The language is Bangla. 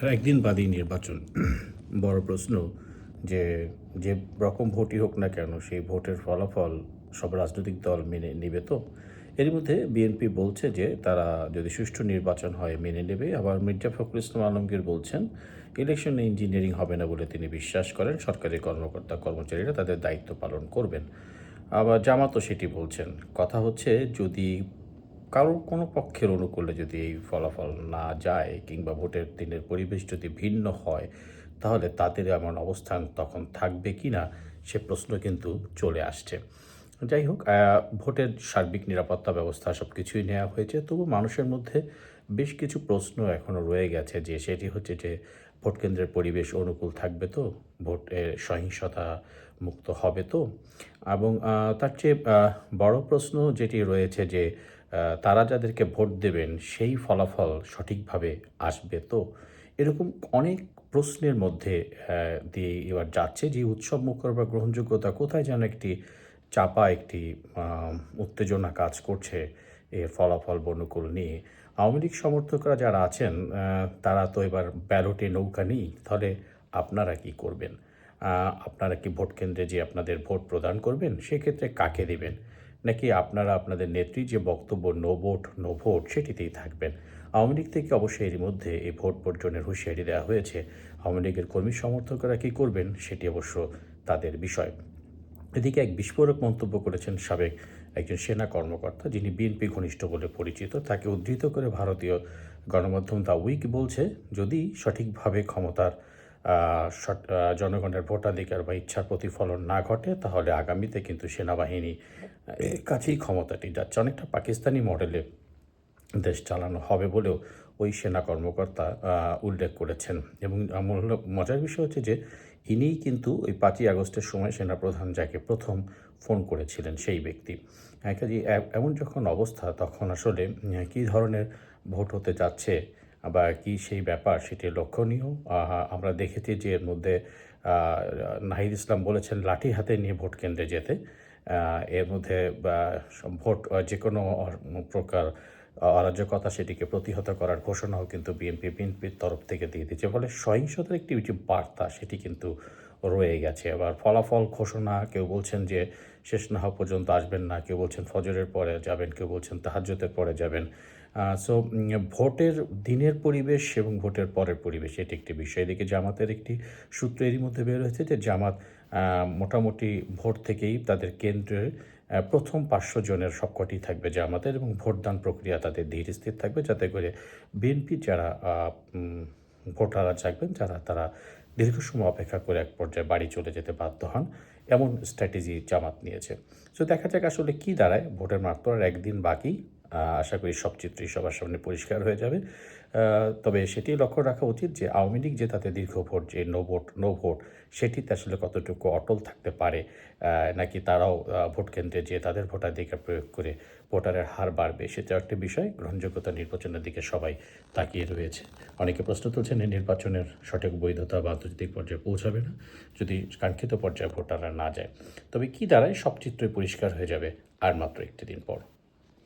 একদিন বাদী নির্বাচন। বড় প্রশ্ন যে যে রকম ভোটই হোক না কেন, সেই ভোটের ফলাফল সব রাজনৈতিক দল মেনে নেবে তো? এর মধ্যে বিএনপি বলছে যে, তারা যদি সুষ্ঠু নির্বাচন হয় মেনে নেবে। আবার মির্জা ফখরুল ইসলাম আলমগীর বলছেন, ইলেকশন ইঞ্জিনিয়ারিং হবে না বলে তিনি বিশ্বাস করেন। সরকারি কর্মকর্তা, কর্মচারীরা তাদের দায়িত্ব পালন করবেন। আবার জামাতও সেটি বলছেন। কথা হচ্ছে, যদি কারোর কোনো পক্ষের অনুকূলে যদি এই ফলাফল না যায় কিংবা ভোটের দিনের পরিবেশ যদি ভিন্ন হয়, তাহলে তাদের এমন অবস্থান তখন থাকবে কি না, সে প্রশ্ন কিন্তু চলে আসছে। যাই হোক ভোটের সার্বিক নিরাপত্তা ব্যবস্থা সব কিছুই নেওয়া হয়েছে। তবু মানুষের মধ্যে বেশ কিছু প্রশ্ন এখনও রয়ে গেছে যে, সেটি হচ্ছে যে, ভোট কেন্দ্রের পরিবেশ অনুকূল থাকবে তো? ভোটের সহিংসতা মুক্ত হবে তো? এবং তার চেয়ে বড় প্রশ্ন যেটি রয়েছে যে তারা যাদেরকে ভোট দেবেন সেই ফলাফল সঠিকভাবে আসবে। তো এরকম অনেক প্রশ্নের মধ্যে দিয়ে এবার যাচ্ছে যে উৎসব মুখর বা গ্রহণযোগ্যতা কোথায় যেন একটি চাপা, একটি উত্তেজনা কাজ করছে এর ফলাফল বনুকূল নিয়ে। আওয়ামী লীগ সমর্থকরা যারা আছেন তারা তো এবার ব্যালটে নৌকা নেই। তাহলে আপনারা কি করবেন? আপনারা কি ভোট কেন্দ্রে যে আপনাদের ভোট প্রদান করবেন, সেক্ষেত্রে কাকে দেবেন? নাকি আপনারা আপনাদের নেত্রী যে বক্তব্য নো ভোট নো ভোট সেটিতেই থাকবেন? আওয়ামী লীগ থেকে অবশ্যই এর মধ্যে এই ভোট বর্জনের হুঁশিয়ারি দেওয়া হয়েছে। আওয়ামী লীগের কর্মী সমর্থকরা কী করবেন সেটি অবশ্য তাদের বিষয়। এদিকে এক বিস্ফোরক মন্তব্য করেছেন সাবেক একজন সেনা কর্মকর্তা, যিনি বিএনপি ঘনিষ্ঠ বলে পরিচিত। তাকে উদ্ধৃত করে ভারতীয় গণমাধ্যম দ্য উইক বলছে, যদি সঠিকভাবে ক্ষমতার জনগণের ভোটাধিকার বা ইচ্ছার প্রতিফলন না ঘটে তাহলে আগামীতে কিন্তু সেনাবাহিনী কাছেই ক্ষমতাটি যাচ্ছে। অনেকটা পাকিস্তানি মডেলে দেশ চালানো হবে বলেও ওই সেনা কর্মকর্তা উল্লেখ করেছেন। এবং মজার বিষয় হচ্ছে যে ইনিই কিন্তু ওই পাঁচই আগস্টের সময় সেনাপ্রধান যাকে প্রথম ফোন করেছিলেন সেই ব্যক্তি। হ্যাঁ, কাজে এমন যখন অবস্থা তখন আসলে কী ধরনের ভোট হতে যাচ্ছে বা কি সেই ব্যাপার সেটি লক্ষণীয়? আমরা দেখেছি যে এর মধ্যে নাহিদ ইসলাম বলেছেন লাঠি হাতে নিয়ে ভোট কেন্দ্রে যেতে। এর মধ্যে ভোট যে কোনো প্রকার অরাজকতা সেটিকে প্রতিহত করার ঘোষণাও কিন্তু বিএনপি, বিএনপির তরফ থেকে দিয়ে দিচ্ছে ফলে সহিংসতার একটি যে বার্তা সেটি কিন্তু রয়ে গেছে। আবার ফলাফল ঘোষণা কেউ বলছেন যে শেষ না হওয়া পর্যন্ত আসবেন না কেউ বলছেন ফজরের পরে যাবেন কেউ বলছেন তাহাজ্যতের পরে যাবেন। সো ভোটের দিনের পরিবেশ এবং ভোটের পরের পরিবেশ এটি একটি বিষয়। এদিকে জামাতের একটি সূত্র এরই মধ্যে বের হয়েছে যে জামাত মোটামুটি ভোট থেকেই তাদের কেন্দ্রের আহ, প্রথম পাঁচশো জনের সবকটি থাকবে জামাতের এবং ভোটদান প্রক্রিয়া তাদের ধীর স্থির থাকবে। যাতে করে বিএনপি যারা ভোটাররা থাকবেন যারা তারা দীর্ঘ সময় অপেক্ষা করে এক পর্যায়ে বাড়ি চলে যেতে বাধ্য হন, এমন স্ট্র্যাটেজি জামাত নিয়েছে। তো দেখা যাক আসলে কি দাঁড়ায়, ভোটের মাত্র আর একদিন বাকি। আশা করি সব চিত্রই সবার সামনে পরিষ্কার হয়ে যাবে। তবে সেটি লক্ষ্য রাখা উচিত যে আওয়ামী লীগ যে তাতে দীর্ঘ ভোট, যে নো ভোট নো ভোট, সেটিতে আসলে কতটুকু অটল থাকতে পারে নাকি তারাও ভোট কেন্দ্রে যে তাদের ভোটাধিকার প্রয়োগ করে ভোটারের হার বাড়বে সেটাও একটি বিষয়। গ্রহণযোগ্যতা নির্বাচনের দিকে সবাই তাকিয়ে রয়েছে। অনেকে প্রশ্ন তুলছেন এই নির্বাচনের সঠিক বৈধতা বা আন্তর্জাতিক পর্যায়ে পৌঁছাবে না, যদি কাঙ্ক্ষিত পর্যায়ে ভোটাররা না যায়? তবে কি দাঁড়ায় সব চিত্রই পরিষ্কার হয়ে যাবে, আর মাত্র একটি দিন পর।